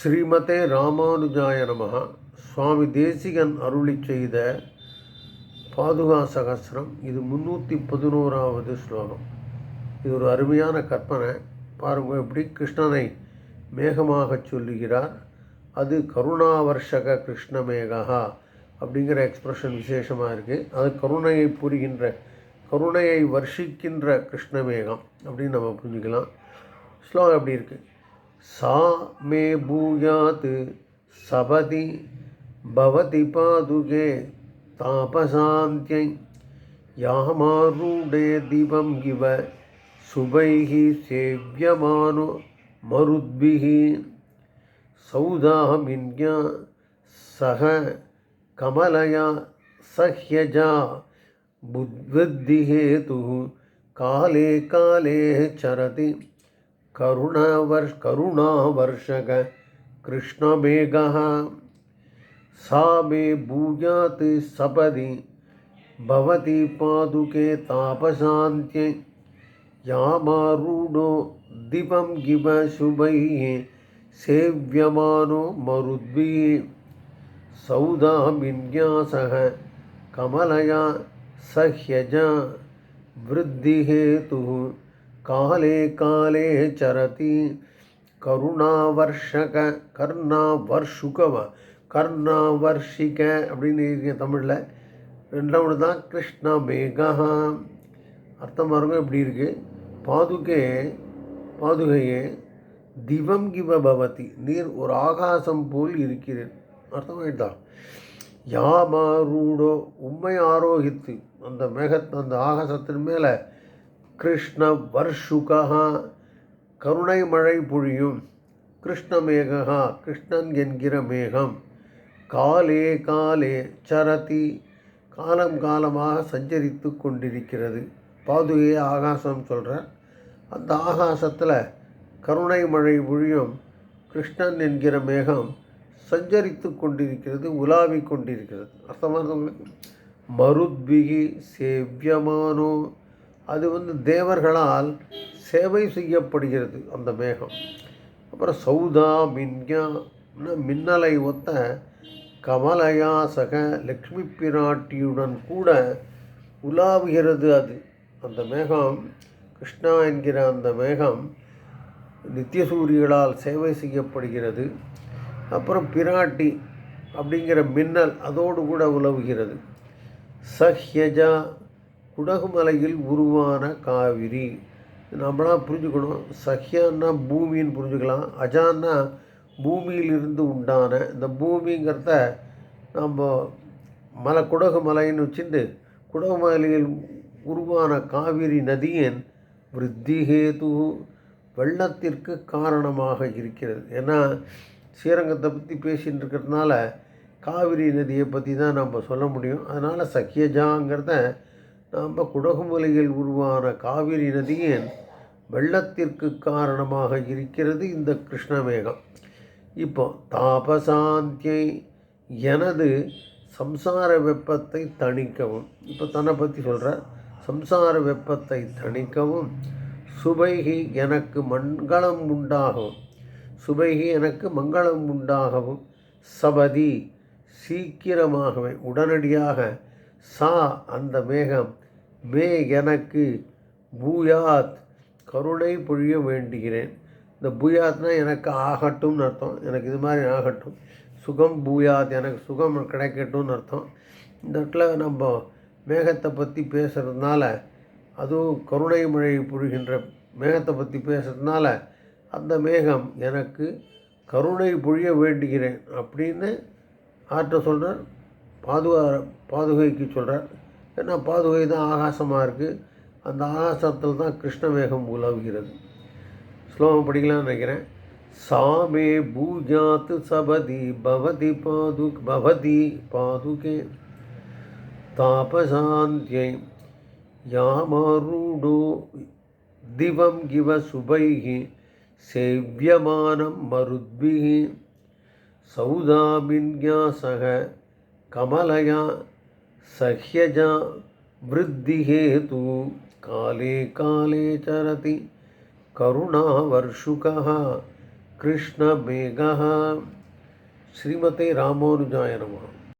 ஸ்ரீமதே ராமானுஜாய நமகா சுவாமி தேசிகன் அருளி செய்த பாதுகா சகசிரம். இது முந்நூற்றி பதினோராவது ஸ்லோகம். இது ஒரு அருமையான கற்பனை. பாருங்க எப்படி கிருஷ்ணனை மேகமாக சொல்லுகிறார். அது கருணாவர்ஷக கிருஷ்ணமேகா அப்படிங்கிற எக்ஸ்ப்ரெஷன் விசேஷமாக இருக்குது அது கருணையை புரிகின்ற கருணையை வர்ஷிக்கின்ற கிருஷ்ணமேகம் அப்படின்னு நம்ம புரிஞ்சுக்கலாம். ஸ்லோகம் எப்படி இருக்குது सा मे भूयात् सपदि भवति पादुके तापसान्त्यै यामारूढे दिवं इव शुभैः सेव्यमानो मरुद्भिः सौदामिन्या सह कमलया सह्यजा बुद्धिहेतुः काले काले चरति करुणावर्ष करुणावर्षक कृष्णमेघः सा मे भूयात् सपदि भवति पादुके तापशान्त्ये यामारूढो दिवं गिव शुभैः सेव्यमानो मरुद्भिः सौदामिन्यासः कमलया सह्यजा वृद्धिहेतुः काले काले चरति கருணாவர்ஷக கர்ணாவர்ஷுகவ கர்ணாவர்ஷிக அப்படின்னு இருக்கு தமிழில் ரெண்டாவது தான் கிருஷ்ண மேகா அர்த்தம் பாருங்க எப்படி இருக்கு பாதுகே பாதுகையே திவம் கிவ பவதி நீர் ஒரு ஆகாசம் போல் இருக்கிறேன் அர்த்தமாயிட்டா யாமாரூடோ உண்மை ஆரோகித்து அந்த மேக அந்த ஆகாசத்தின் மேலே கிருஷ்ண வர்ஷுகா கருணை மழை பொழியும் கிருஷ்ணமேகா கிருஷ்ணன் என்கிற மேகம். காலே காலே சரதி காலம் காலமாக சஞ்சரித்து கொண்டிருக்கிறது. பாதுகையே ஆகாசம் சொல்கிறார் அந்த ஆகாசத்தில் கருணை மழை பொழியும் கிருஷ்ணன் என்கிற மேகம் சஞ்சரித்து கொண்டிருக்கிறது உலாவிக் கொண்டிருக்கிறது. அர்த்தமாக மருத்பிகி சேவியமானோ அது வந்து தேவர்களால் சேவை செய்யப்படுகிறது அந்த மேகம். அப்புறம் சௌதா மின்யா மின்னலை ஒத்த கமலயா சக லக்ஷ்மி பிராட்டியுடன் கூட உலாவுகிறது அது. அந்த மேகம் கிருஷ்ணா என்கிற அந்த மேகம் நித்தியசூரிகளால் சேவை செய்யப்படுகிறது. அப்புறம் பிராட்டி அப்படிங்கிற மின்னல் அதோடு கூட உலவுகிறது. சஹ்யஜா குடகுமலையில் உருவான காவிரி. நம்மளாம் புரிஞ்சுக்கணும். சஹ்யான்னா பூமின்னு புரிஞ்சுக்கலாம். அஜான்னா பூமியிலிருந்து உண்டான இந்த பூமிங்கிறத நம்ம மலை குடகு மலைன்னு வச்சுட்டு குடகு மலையில் உருவான காவிரி நதியின் விருத்திகேது வெள்ளத்திற்கு காரணமாக இருக்கிறது. ஏன்னா ஸ்ரீரங்கத்தை பற்றி பேசின்னு இருக்கிறதுனால காவிரி நதியை பற்றி தான் நம்ம சொல்ல முடியும். அதனால் சக்கியஜாங்கிறத நாம் குடகுமலையில் உருவான காவிரி நதியின் வெள்ளத்திற்கு காரணமாக இருக்கிறது இந்த கிருஷ்ணமேகம். இப்போ தாபசாந்தியை எனது சம்சார வெப்பத்தை தணிக்கவும். இப்போ தன்னை பற்றி சொல்கிறார் சம்சார வெப்பத்தை தணிக்கவும் சுபைகி எனக்கு மங்களம் உண்டாகவும் சுபைகி எனக்கு மங்களம் உண்டாகவும் சபதி சீக்கிரமாகவே உடனடியாக சா அந்த மேகம் மே எனக்கு பூயாத் கருணை பொழிய வேண்டுகிறேன். இந்த பூயாத்னா எனக்கு ஆகட்டும்னு அர்த்தம். எனக்கு இது மாதிரி ஆகட்டும். சுகம் பூயாத் எனக்கு சுகம் கிடைக்கட்டும்னு அர்த்தம். இந்த இடத்துல நம்ம மேகத்தை பற்றி பேசுகிறதுனால அதுவும் கருணை மழை பொழிகின்ற மேகத்தை பற்றி பேசுகிறதுனால அந்த மேகம் எனக்கு கருணை பொழிய வேண்டுகிறேன் அப்படின்னு ஆற்ற சொல்கிறார் பாதுகா பாதுகைக்கு சொல்கிறார் ஏன்னா பாதுகை தான் ஆகாசமாக இருக்குது அந்த ஆகாசத்தில் தான் கிருஷ்ணமேகம் உலவுகிறது. ஸ்லோகம் படிக்கலாம்னு நினைக்கிறேன். சாமே பூஜாத் சபதி பவதி பாது பவதி பாதுகே. தாபசாந்தியை யாமாரூடோ திவம் கிவ சுபைகி சேவியமானம் மருத்பிகி. சௌதாமின்யாசக कमलया सह्यजा वृद्धिहेतु काले काले चरति कृष्ण कृष्णमेघः श्रीमते रामानुजाय नमः।